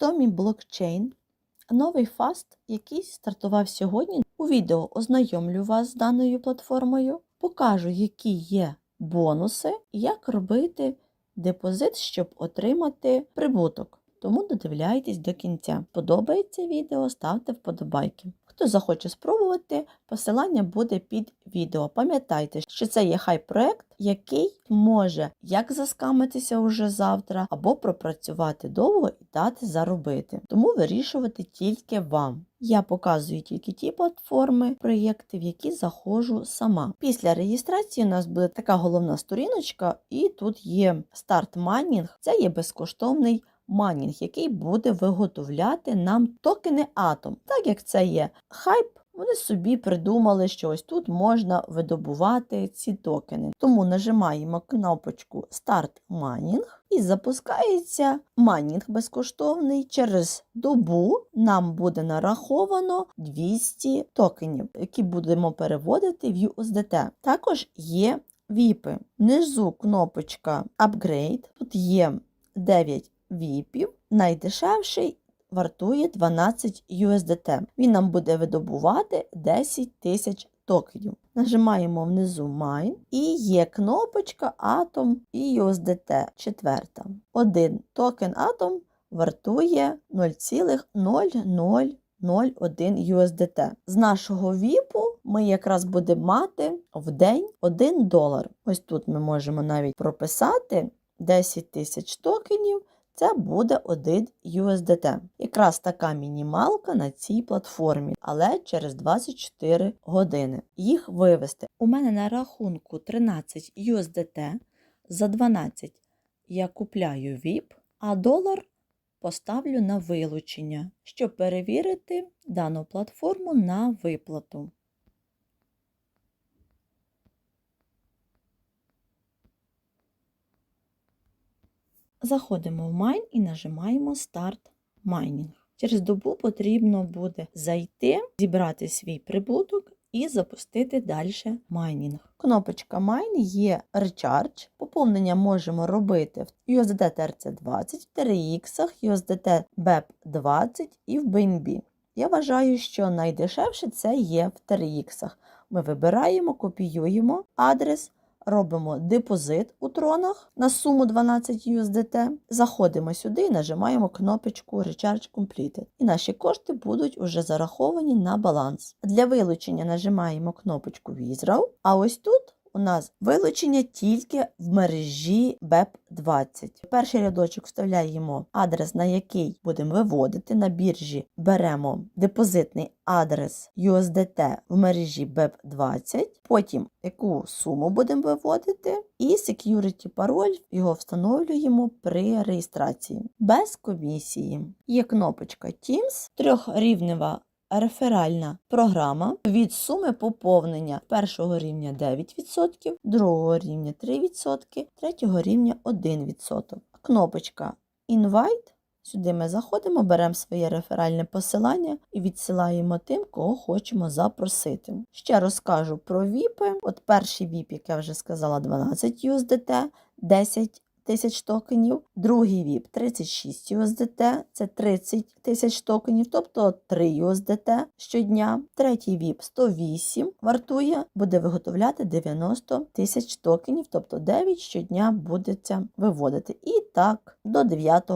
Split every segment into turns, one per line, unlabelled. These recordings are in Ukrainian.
Tommy блокчейн. новий фаст, який стартував сьогодні. У відео ознайомлю вас з даною платформою, покажу, які є бонуси як робити депозит, щоб отримати прибуток. Тому додивляйтесь до кінця. Подобається відео, ставте вподобайки. Хто захоче спробувати, посилання буде під відео. Пам'ятайте, що це є хай-проект, який може як заскамитися уже завтра, або пропрацювати довго і дати заробити. Тому вирішувати тільки вам. Я показую тільки ті платформи, проєкти, в які заходжу сама. Після реєстрації у нас буде така головна сторіночка, і тут є старт майнінг. Це є безкоштовний майнінг, який буде виготовляти нам токени Atom. Так як це є хайп, вони собі придумали, що ось тут можна видобувати ці токени. Тому нажимаємо кнопочку Старт майнінг і запускається майнінг безкоштовний. Через добу нам буде нараховано 200 токенів, які будемо переводити в USDT. Також є віпи. Внизу кнопочка Upgrade. Тут є 9 віпів. Найдешевший вартує 12 USDT. Він нам буде видобувати 10 тисяч токенів. Нажимаємо внизу Mine і є кнопочка Atom і USDT четверта. Один токен Atom вартує 0,0001 USDT. З нашого віпу ми якраз будемо мати в день 1 долар. Ось тут ми можемо навіть прописати 10 тисяч токенів. Це буде 1 USDT. Якраз така мінімалка на цій платформі, але через 24 години. Їх вивести. У мене на рахунку 13 USDT. За 12 я купляю VIP, а долар поставлю на вилучення, щоб перевірити дану платформу на виплату. Заходимо в Mine і нажимаємо Старт майнінг. Через добу потрібно буде зайти, зібрати свій прибуток і запустити далі майнінг. Кнопочка Mine є Recharge. Поповнення можемо робити в USDT TRC20, в TRX, USDT BEP20 і в BNB. Я вважаю, що найдешевше це є в TRX. Ми вибираємо, копіюємо адрес. Робимо депозит у тронах на суму 12 USDT. Заходимо сюди і нажимаємо кнопочку Recharge Completed. І наші кошти будуть уже зараховані на баланс. Для вилучення нажимаємо кнопочку Withdraw, а ось тут у нас вилучення тільки в мережі BEP20. Перший рядочок вставляємо адрес, на який будемо виводити. На біржі беремо депозитний адрес USDT в мережі BEP20, потім яку суму будемо виводити, і security пароль його встановлюємо при реєстрації без комісії. Є кнопочка Teams, трьохрівнева реферальна програма від суми поповнення першого рівня 9%, другого рівня 3%, третього рівня 1%. Кнопочка Invite. Сюди ми заходимо, беремо своє реферальне посилання і відсилаємо тим, кого хочемо запросити. Ще розкажу про віпи. От перший віп, як я вже сказала, 12 USDT, 10 тисяч токенів, другий VIP 36 USDT, це 30 тисяч токенів, тобто 3 USDT щодня. Третій VIP 108 вартує, буде виготовляти 90 тисяч токенів, тобто 9 щодня будеться виводити. І так до 9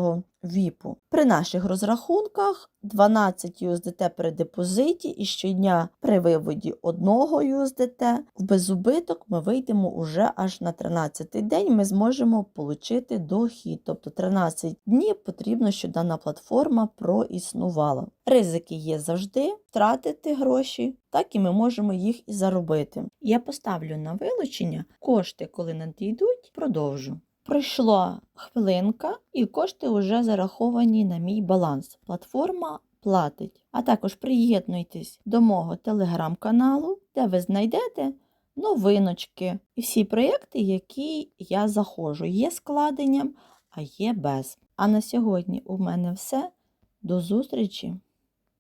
віпу. При наших розрахунках 12 USDT при депозиті і щодня при виводі 1 USDT в безубиток ми вийдемо уже аж на 13 день. Ми зможемо отримати дохід. Тобто 13 днів потрібно, щоб дана платформа проіснувала. Ризики є завжди втратити гроші, так і ми можемо їх і заробити. Я поставлю на вилучення кошти, коли надійдуть, продовжу. Пройшла хвилинка, і кошти вже зараховані на мій баланс. Платформа платить. А також приєднуйтесь до мого телеграм-каналу, де ви знайдете новиночки і всі проєкти, які я заходжу. Є складенням, а є без. А на сьогодні у мене все. До зустрічі!